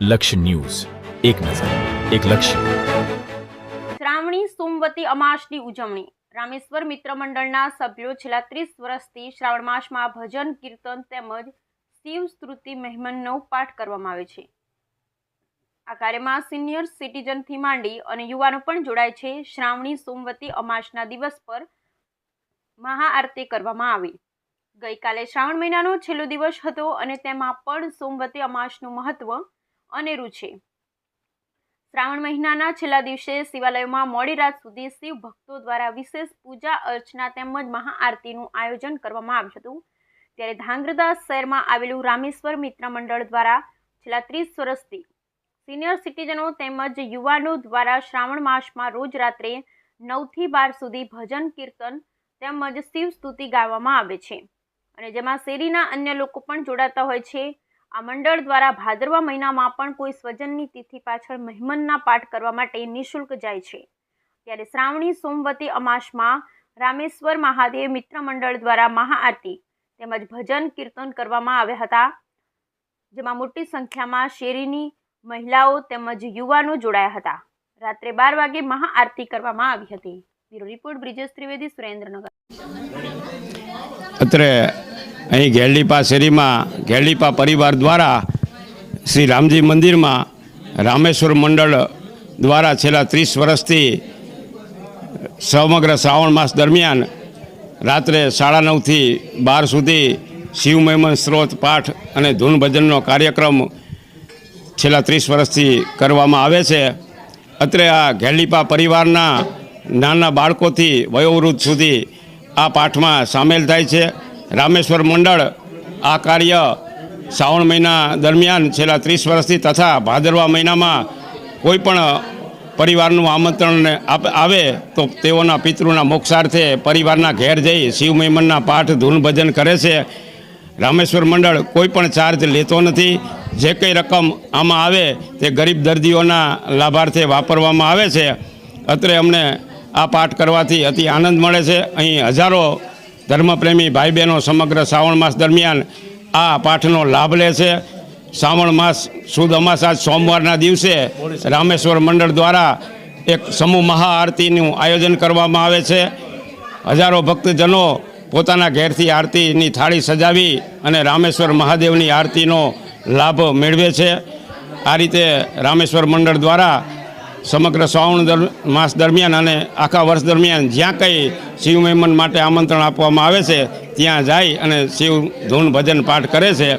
લક્ષ્ય ન્યૂઝ. એક નજર, એક લક્ષ્ય. શ્રાવણી, સોમવતી, અમાસની ઉજવણી. રામેશ્વર મિત્ર મંડળના સભ્યો છેલ્લા ત્રીસ વર્ષથી શ્રાવણ માસમાં ભજન, કીર્તન તેમજ શિવ સ્તુતિ મહેમનનો પાઠ કરવામાં આવે છે. આ કાર્યમાં સિનિયર સિટીઝનથી માંડી અને યુવાનો પણ જોડાય છે. શ્રાવણી, સોમવતી, અમાસના દિવસ પર મહાઆરતી કરવામાં આવી. ગઈકાલે શ્રાવણ મહિનાનો છેલ્લો દિવસ હતો અને તેમાં પણ સોમવતી, અમાસનું મહત્વ અનેરું છે. શ્રાવણ મહિનાના છેલ્લા દિવસે શિવાલયોમાં મોડી રાત સુધી શિવ ભક્તો દ્વારા વિશેષ પૂજા અર્ચના તેમજ મહાઆરતીનું આયોજન કરવામાં આવ્યું હતું. ત્યારે ધાંગ્રધા શહેરમાં આવેલું રામેશ્વર મિત્ર મંડળ દ્વારા છેલ્લા ત્રીસ વર્ષથી સિનિયર સિટીઝનો તેમજ યુવાનો દ્વારા શ્રાવણ માસમાં રોજ રાત્રે નવથી બાર સુધી ભજન, કીર્તન તેમજ શિવ સ્તુતિ ગાવામાં આવે છે. અને જેમાં શેરીના અન્ય લોકો પણ જોડાતા હોય છે. આ મંડળ દ્વારા ભાદરવા મહિનામાં પણ કોઈ સ્વજનની તિથિ પાછળ મહેમનના પાઠ કરવા માટે નિઃશુલ્ક જાય છે. ત્યારે શ્રાવણી સોમવતી અમાસમાં રામેશ્વર મહાદેવ મિત્ર મંડળ દ્વારા મહાઆરતી તેમજ ભજન કીર્તન કરવામાં આવ્યા હતા, જેમાં મોટી સંખ્યામાં શેરીની મહિલાઓ તેમજ યુવાનો જોડાયા હતા. રાત્રે બાર વાગે મહાઆરતી કરવામાં આવી હતી. Bureau report Brijesh Trivedi Surendranagar. અત્રે અહીં ઘેરલીપા શેરીમાં ઘેરલીપા પરિવાર દ્વારા શ્રી રામજી મંદિરમાં રામેશ્વર મંડળ દ્વારા છેલ્લા ત્રીસ વર્ષથી સમગ્ર શ્રાવણ માસ દરમિયાન રાત્રે સાડા નવથી બાર સુધી શિવ મહિમન સ્ત્રોત પાઠ અને ધૂન ભજનનો કાર્યક્રમ છેલ્લા ત્રીસ વર્ષથી કરવામાં આવે છે. અત્રે આ ઘેરલીપા પરિવારના નાના બાળકોથી વયોવૃદ્ધ સુધી આ પાઠમાં સામેલ થાય છે. રામેશ્વર મંડળ આ કાર્ય શ્રાવણ મહિના દરમિયાન છેલ્લા ત્રીસ વર્ષથી તથા ભાદરવા મહિનામાં કોઈ પણ પરિવારનું આમંત્રણ આવે તો તેઓના પિતૃના મોક્ષાર્થે પરિવારના ઘેર જઈ શિવ મહિમનના પાઠ, ધૂન ભજન કરે છે. રામેશ્વર મંડળ કોઈ પણ ચાર્જ લેતો નથી. જે કંઈ રકમ આમાં આવે તે ગરીબ દર્દીઓના લાભાર્થે વાપરવામાં આવે છે. અત્રે અમને આ પાઠ કરવાથી અતિ આનંદ મળે છે. અહીં હજારો ધર્મપ્રેમી ભાઈ બહેનો સમગ્ર શ્રાવણ માસ દરમિયાન આ પાઠનો લાભ લે છે. શ્રાવણ માસ સુદ અમાસ સોમવારના દિવસે રામેશ્વર મંડળ દ્વારા એક સમૂહ મહાઆરતીનું આયોજન કરવામાં આવે છે. હજારો ભક્તજનો પોતાના ઘેરથી આરતીની થાળી સજાવી અને રામેશ્વર મહાદેવની આરતીનો લાભ મેળવે છે. આ રીતે રામેશ્વર મંડળ દ્વારા સમગ્ર શ્રાવણ માસ દરમિયાન અને આખા વર્ષ દરમિયાન જ્યાં કંઈ શિવ મહેમન માટે આમંત્રણ આપવામાં આવે છે, ત્યાં જાય અને શિવ ધૂન ભજન પાઠ કરે છે.